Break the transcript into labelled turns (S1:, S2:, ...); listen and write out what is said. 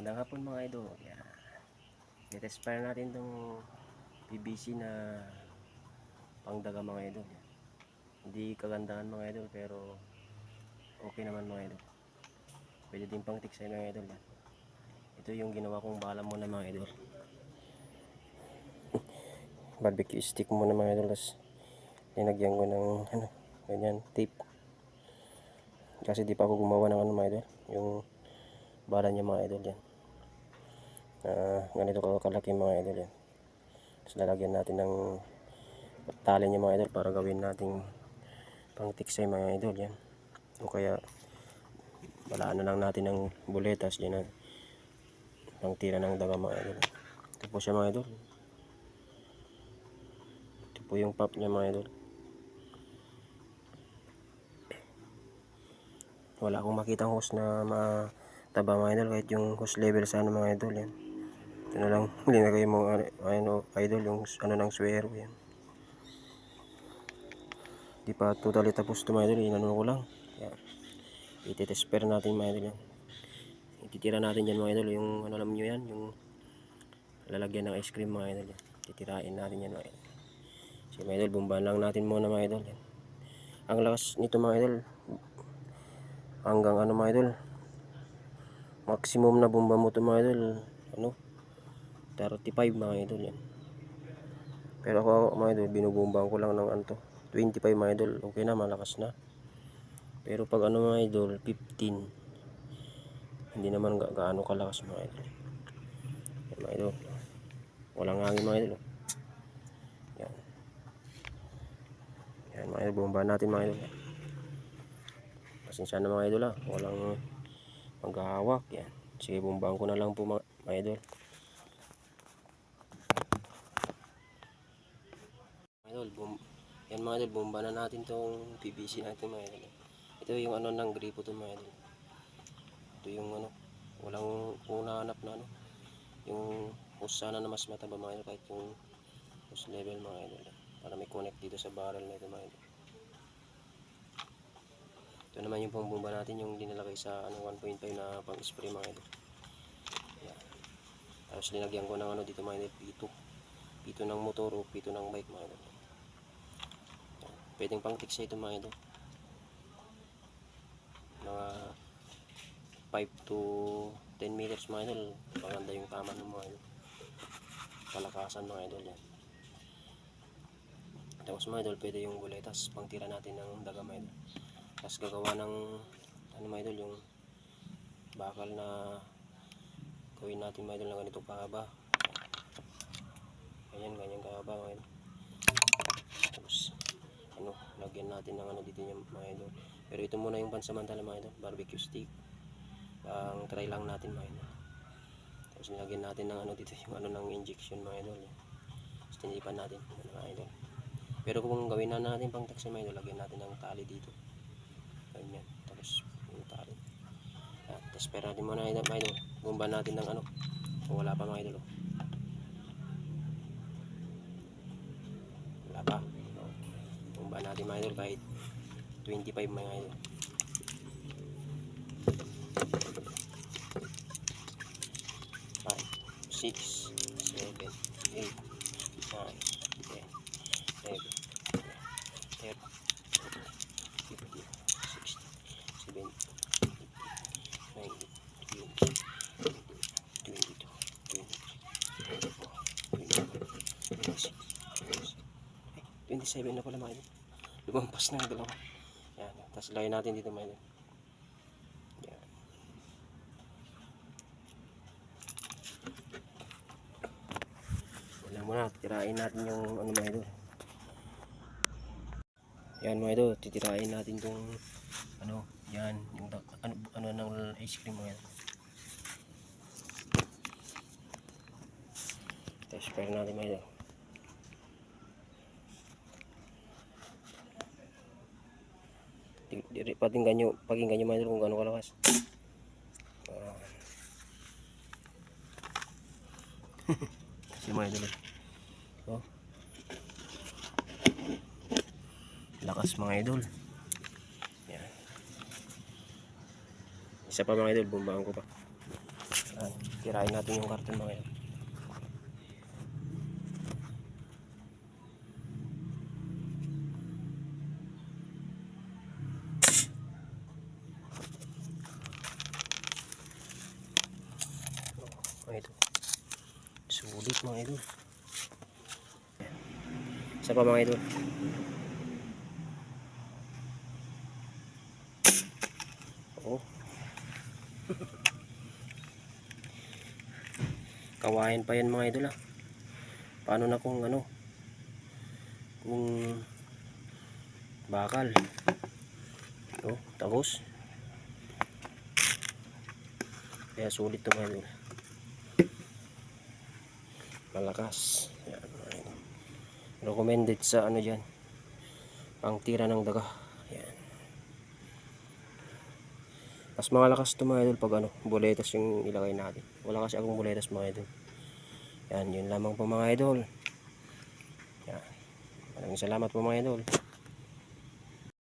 S1: Magandang hapon mga idol. Yeah. Fire natin tong PVC na pangdaga mga idol. Hindi kagandahan mga idol pero okay naman mga idol. Pwede din pang tiksay mga idol. Yan. Ito yung ginawa kong bala muna mga idol. Barbecue stick muna mga idol. Tapos linagyan ko ng ano, ganyan, tape. Kasi di pa ako gumawa ng ano mga idol. Yung bala niya mga idol yan. Ah, ganito ka kalaki mga idol yan. Tapos lalagyan natin ng tali niya mga idol para gawin nating pang tiksay mga idol yan. O kaya balaan na lang natin ng buletas yan na pang tira ng daga mga idol. Ito po siya mga idol. Ito po yung pop niya mga idol. Wala akong makitang hose na mataba mga idol kahit yung hose level sa ano mga idol yan. Ito na lang linagay mo ano, ano idol yung ano ng swero yan. Di pa totally tapos ito mga idol, inano ko lang. Kaya ititesper natin mga idol yan. Ititira natin dyan mga idol yung ano alam nyo yan, yung lalagyan ng ice cream mga idol yan. Titirain natin yan mga idol. So mga idol, bumbahan lang natin muna mga idol yan. Ang lakas nito mga idol, hanggang ano mga idol maximum na bomba mo to mga idol ano 35 mga idol yan pero ako mga idol binubombahan ko lang ng ano to 25 mga idol okay na malakas na pero pag ano mga idol 15 hindi naman ga gaano kalakas mga idol yan, mga idol walang hangin mga idol yan yan mga idol bombahan natin mga idol Pasensya na mga idol ah. Walang maghahawak. Yan. Sige, bumbang ko na lang po mga, mga idol. Idol, yan mga idol, bumba na natin tong PVC natin mga idol. Ito yung ano ng gripo to mga idol. Ito yung ano, walang kung na ano. Yung hose sana na mas mataba mga idol kahit yung hose level mga idol. Para may connect dito sa barrel na ito mga idol. Ito naman yung pangbomba natin yung dinalagay sa ano 1.5 na pang spray mga idol. Yan. Tapos linagyan ko ng ano dito mga idol, pito. Pito ng motor o pito ng bike mga idol. Pwedeng pang tiksa ito mga idol. Mga 5 to 10 meters mga idol. Paganda yung tama ng mga idol. Palakasan mga idol yan. Tapos mga idol, pwede yung buletas pang tira natin ng daga mga idol. Tapos gagawa ng ano mga idol yung bakal na gawin natin mga idol na ganito kahaba. Ganyan, ganyan kahaba mga idol. Lagyan natin ng ano dito yung mga idol. Pero ito muna yung pansamantala mga idol, barbecue stick. Ang try lang natin mga idol. Tapos nilagyan natin ng ano dito yung ano ng injection mga idol. Tapos tinipan natin mga idol. Pero kung gawin na natin pang taxi mga idol, lagyan natin ng tali dito ganyan tapos yung tali tapos pera natin muna mga idol gumba natin ng ano wala pa mga idol mga idol kahit 25 mga idol five, six, seven, eight, nine, ten, eleven, twelve, fifteen, sixteen, seventeen, nineteen, twenty, twenty-two, twenty-three, twenty-four, twenty-five, twenty-six, twenty-seven. Ay, 27 na pala mga idol. Lumampas na yung dalawa. Yan. Tapos lagyan natin dito idol. Yan. Wala muna. Tirain natin yung ano mga idol. Yan mga idol. Titirain natin tong ano. Yan. Yung ano, ano ng ice cream mga idol. Tapos pera natin mga idol. Di- di- Pakinggan nyo, pakinggan nyo mga kung gaano kalakas. Ah. Kasi mga idol. Oh. Lakas mga idol. Yan. Isa pa mga idol, bumbahan ko pa. Yan. Tirahin natin yung karton mga idol. Mga idol. Sulit mga idol. Isa pa mga idol. Oo. Kawain pa yan mga idol ah. Paano na kung ano? Kung bakal. Oh, tagos. Kaya sulit to mga idol. Malakas. Yan. Recommended sa ano dyan. Pang tira ng daga. Yan. Mas malakas to mga idol pag ano, boletas yung ilagay natin. Wala kasi akong boletas mga idol. Yan, yun lamang po mga idol. Yan. Maraming salamat po mga idol.